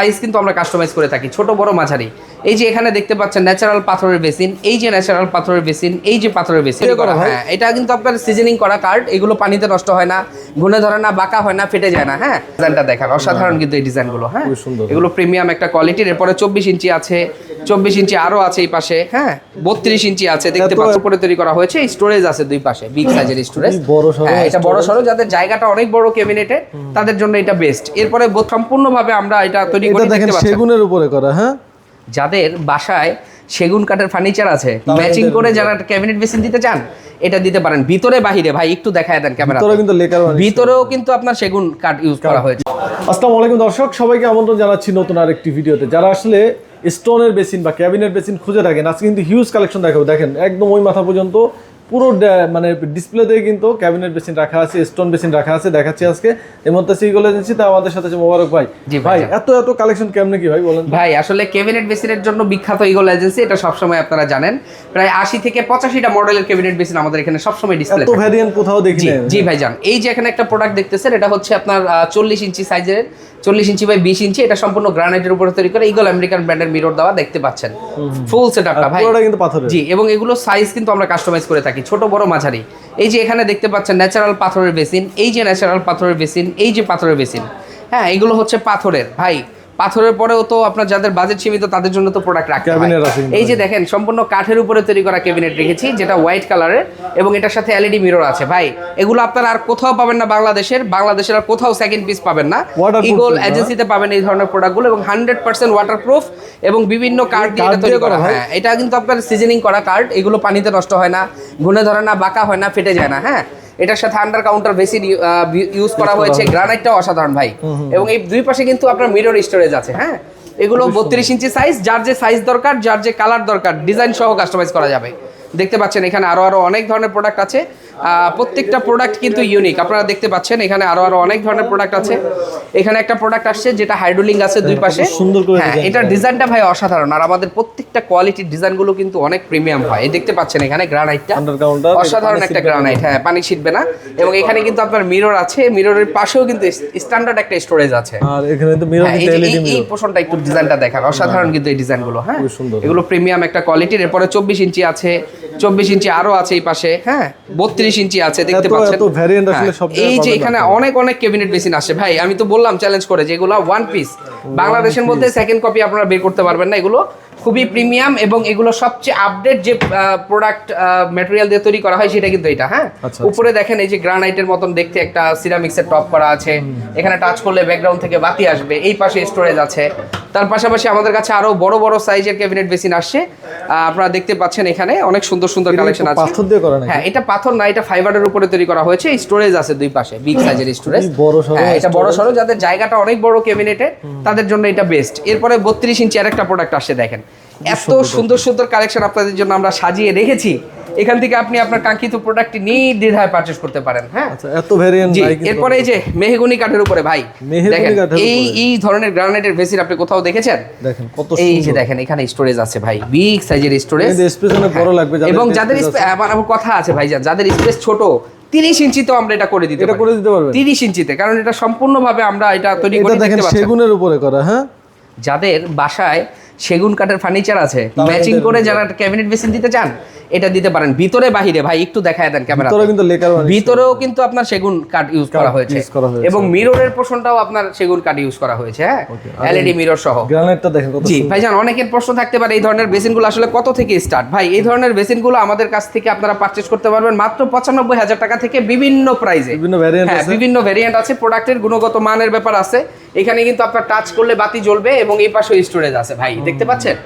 Size কিন্তু আমরা customise করে থাকি ছোট বড় মাঝারি। এই যে এখানে দেখতে পাচ্ছেন ন্যাচারাল পাথরের বেসিন এই যে ন্যাচারাল পাথরের বেসিন এই যে পাথরের বেসিন হ্যাঁ এটা কিন্তু আপনার সিজনিং করা কার্ড এগুলো পানিতে নষ্ট হয় না। ঘুনে ধরে না বাঁকা হয় না ফেটে যায় না হ্যাঁ? ডিজাইনটা দেখান অসাধারণ কিন্তু এই ডিজাইনগুলো হ্যাঁ? এগুলো প্রিমিয়াম একটা কোয়ালিটির এরপরে চব্বিশ ইঞ্চি আছে চব্বিশ ইঞ্চি আরও আছে এই পাশে হ্যাঁ? বত্রিশ ইঞ্চি আছে দেখতে পাচ্ছ উপরে তৈরি করা হয়েছে স্টোরেজ আছে দুই পাশে বিগ সাইজের স্টোরেজ হ্যাঁ এটা বড় সড়ো যাদের জায়গাটা অনেক বড় ক্যাবিনেটে তাদের জন্য এটা বেস্ট এরপরে সম্পূর্ণভাবে আমরা এটা তৈরি করে দেখতে পাচ্ছেন। সেগুনের উপরে করা হ্যাঁ? যাদের বাসায় সেগুন কাঠের ফার্নিচার আছে ম্যাচিং করে যারা ক্যাবিনেট বেসিন দিতে চান এটা দিতে পারেন। ভিতরে বাহিরে ভাই একটু দেখায় দেন ক্যামেরা ভিতরে কিন্তু লেকার ভিতরেও কিন্তু আপনার সেগুন কাঠ ইউজ করা হয়েছে। আসসালামু আলাইকুম দর্শক সবাইকে আমন্ত্রণ জানাচ্ছি নতুন আরেকটি ভিডিওতে। যারা আসলে স্টোনের বেসিন বা ক্যাবিনেট বেসিন খুঁজে থাকেন আজকে কিন্তু হিউজ কালেকশন দেখাবো। দেখেন একদম ওই মাথা পর্যন্ত পুরো মানে ডিসপ্লেতে কিন্তু ক্যাবিনেট বেসিন রাখা আছে স্টোন বেসিন রাখা আছে দেখাচ্ছি আজকে। এই মধ্যে সিগুলো এজেন্সি তা আমাদের সাথে আছে মোবারক ভাই। জি ভাই ভাই। এত এত কালেকশন কেমনে কি ভাই বলেন ভাই আসলে ক্যাবিনেট বেসিনের জন্য বিখ্যাত ইগল এজেন্সি এটা সবসময় আপনারা জানেন। প্রায় আশি থেকে পঁচাশিটা মডেলের ক্যাবিনেট বেসিন আমাদের এখানে সবসময় ডিসপ্লে এত ভ্যারিয়েন্ট কোথাও দেখি জি না জি ভাইজান এই যে এখানে একটা প্রোডাক্ট দেখতেছেন এটা হচ্ছে আপনার চল্লিশ ইঞ্চি সাইজের চল্লিশ ইঞ্চি বাই বিশ ইঞ্চি এটা সম্পূর্ণ গ্রানাইটের উপরে তৈরি করে ইগল আমেরিকান ব্র্যান্ডের মিরর দেওয়া দেখতে পাচ্ছেন। ফুল সেট আপটা ভাই। কিন্তু পাথরের। জি এবং এগুলো সাইজ কিন্তু আমরা কাস্টমাইজ করে থাকি। ছোট বড় মাঝারি। এই যে এখানে দেখতে পাচ্ছেন ন্যাচারাল পাথরের বেসিন এই যে ন্যাচারাল পাথরের বেসিন এই যে পাথরের বেসিন হ্যাঁ এগুলো হচ্ছে পাথরের। ভাই পাথরের পরেও তো আপনার যাদের বাজেট সীমিত তাদের জন্য তো প্রোডাক্ট রাখতে হয়। এই যে দেখেন সম্পূর্ণ কাঠের উপরে তৈরি করা ক্যাবিনেট রেখেছি যেটা হোয়াইট কালারের এবং এটার সাথে এলইডি মিরর আছে। ভাই এগুলো আপনারা আর কোথাও পাবেন না বাংলাদেশের বাংলাদেশের আর কোথাও সেকেন্ড পিস পাবেন না। ইগল এজেন্সিতে পাবেন এই ধরনের প্রোডাক্টগুলো এবং হান্ড্রেড পার্সেন্ট ওয়াটারপ্রুফ এবং বিভিন্ন কার্ড দিয়ে এটা তৈরি করা। হয়? হ্যাঁ এটা কিন্তু আপনার সিজনিং করা কার্ড এগুলো পানিতে নষ্ট হয় না ঘুনে ধরে না বাঁকা হয় না ফেটে যায় না হ্যাঁ। এটার সাথে আন্ডার কাউন্টার বেশি ইউজ করা হয়েছে। গ্রানাইটটাও অসাধারণ ভাই। এবং এই দুই পাশে কিন্তু আপনার মিরর স্টোরেজ আছে হ্যাঁ? এগুলো বত্রিশ ইঞ্চি সাইজ যার যে সাইজ দরকার যার যে কালার দরকার ডিজাইন সহ কাস্টমাইজ করা যাবে। দেখতে পাচ্ছেন এখানে আরও আরও অনেক ধরনের প্রোডাক্ট আছে। প্রত্যেকটা প্রোডাক্ট কিন্তু ইউনিক আপনারা দেখতে পাচ্ছেন এখানে আরও আরও অনেক ধরনের প্রোডাক্ট আছে। এখানে একটা প্রোডাক্ট আসছে যেটা হাইড্রোলিং আছে দুই পাশে। সুন্দর করে হ্যাঁ design এটা ডিজাইনটা ভাই অসাধারণ। আর আমাদের প্রত্যেকটা কোয়ালিটির ডিজাইনগুলো কিন্তু অনেক প্রিমিয়াম হয়। এই দেখতে পাচ্ছেন এখানে গ্রানাইটটা অসাধারণ একটা গ্রানাইট হ্যাঁ পানি ছিটবে না। এবং এখানে কিন্তু আপনার মিরর আছে। মিররের পাশেও কিন্তু স্ট্যান্ডার্ড একটা স্টোরেজ আছে। আর এখানে তো মিরর হ্যাঁ, এই পোর্শনটা একটু ডিজাইনটা দেখান। অসাধারণ কিন্তু এই ডিজাইনগুলো হ্যাঁ। এগুলো প্রিমিয়াম একটা কোয়ালিটির এরপরে চব্বিশ ইঞ্চি আছে। চব্বিশ ইঞ্চি আরও আছে এই পাশে। হ্যাঁ। বত্রিশ ইঞ্চি আছে দেখতে পাচ্ছেন? হ্যাঁ, এই যে এখানে অনেক অনেক ক্যাবিনেট বেসিন আসে। ভাই আমি তো বললাম চ্যালেঞ্জ করে যে এগুলো ওয়ান পিস বাংলাদেশের মধ্যে সেকেন্ড কপি আপনারা বের করতে পারবেন না। এগুলো খুবই প্রিমিয়াম এবং এগুলো সবচেয়ে আপডেট যে প্রোডাক্ট ম্যাটেরিয়াল দিয়ে তৈরি করা হয় সেটা কিন্তু এটা হ্যাঁ? আচ্ছা, উপরে দেখেন এই যে গ্রানাইটের মতন দেখতে একটা সিরামিক্সের টপ করা আছে। এখানে টাচ করলে ব্যাকগ্রাউন্ড থেকে বাতি আসবে। এই পাশে স্টোরেজ আছে। তার পাশাপাশি আমাদের কাছে আরও বড় বড় সাইজের ক্যাবিনেট বেসিন আসছে। আপনারা দেখতে পাচ্ছেন এখানে অনেক সুন্দর সুন্দর কালেকশন আছে। পাথর দিয়ে করা হ্যাঁ এটা পাথর না এটা ফাইবারের উপরে তৈরি করা হয়েছে। স্টোরেজ আছে দুই পাশে বিগ সাইজের স্টোরেজ বড় সরো হ্যাঁ এটা বড় সরো যাদের জায়গাটা অনেক বড় ক্যাবিনেটে তাদের জন্য এটা বেস্ট এরপরে বত্রিশ ইঞ্চি আরেকটা প্রোডাক্ট আসছে দেখেন। এত সুন্দর সুন্দর কালেকশন আপনাদের জন্য আমরা সাজিয়ে রেখেছি। এখান থেকে আপনি আপনার কাঙ্ক্ষিত প্রোডাক্টটি নির্দ্বিধায় পারচেজ করতে পারেন হ্যাঁ? আচ্ছা এত নাই এরপরে এই যে মেহগুনি কাঠের উপরে ভাই দেখেন এই এই ধরনের গ্রানাইটের ভেসিন আপনি কোথাও দেখেছেন? দেখেন কত এই যে দেখেন এখানে স্টোরেজ আছে ভাই বিগ সাইজের স্টোরেজ এই অনেক বড় লাগবে, এবং যাদের আমার আমার কথা আছে ভাইজান যাদের স্পেস ছোট তিরিশ ইঞ্চিতেও আমরা এটা করে দিতে এটা করে দিতে পারবেন? তিরিশ ইঞ্চিতে কারণ এটা সম্পূর্ণভাবে আমরা এটা তৈরি করে দেখতে পাচ্ছেন। সেগুনের উপরে করা হ্যাঁ? যাদের বাসায় সেগুন কাঠের ফার্নিচার আছে ম্যাচিং করে যারা ক্যাবিনেট বেসিন দিতে চান এটা দিতে পারেন। ভিতরে বাহিরে ভাই একটু দেখায় দেন ক্যামেরা তোরা কিন্তু লেকার ভিতরেও কিন্তু আপনার সেগুন কাঠ ইউজ করা হয়েছে। এবং মিররের পোর্শনটাও আপনার সেগুন কাঠ ইউজ করা হয়েছে হ্যাঁ? এলইডি মিরর সহ। গ্রানাইটটা দেখেন কত জি। ভাইজান অনেকের প্রশ্ন থাকতে পারে এই ধরনের বেসিনগুলো আসলে কত থেকে স্টার্ট ভাই এই ধরনের বেসিনগুলো আমাদের কাছ থেকে আপনারা পারচেজ করতে পারবেন মাত্র পঁচানব্বই হাজার টাকা থেকে বিভিন্ন প্রাইজে বিভিন্ন ভ্যারিয়েন্ট আছে। বিভিন্ন ভেরিয়েন্ট আছে প্রোডাক্টের গুণগত মানের ব্যাপার আছে। এখানে কিন্তু আপনার টাচ করলে বাতি জ্বলবে এবং এই পাশে স্টোরেজ আছে ভাই দেখতে পাচ্ছেন?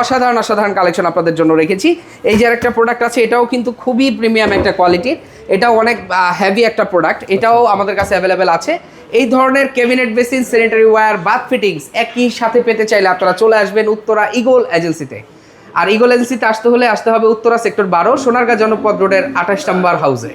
অসাধারণ অসাধারণ কালেকশন আপনাদের জন্য রেখেছি। এই যে একটা প্রোডাক্ট আছে এটাও কিন্তু খুবই প্রিমিয়াম একটা কোয়ালিটির এটাও অনেক হেভি একটা প্রোডাক্ট এটাও আমাদের কাছে অ্যাভেলেবেল আছে। এই ধরনের cabinet basin sanitary ware bath fittings একই সাথে পেতে চাইলে আপনারা চলে আসবেন উত্তরা ইগল এজেন্সিতে আর ইগল এজেন্সিতে আসতে হলে আসতে হবে উত্তরা সেক্টর বারো সোনারগাঁ জনপদ রোডের আঠাশ নম্বর হাউসে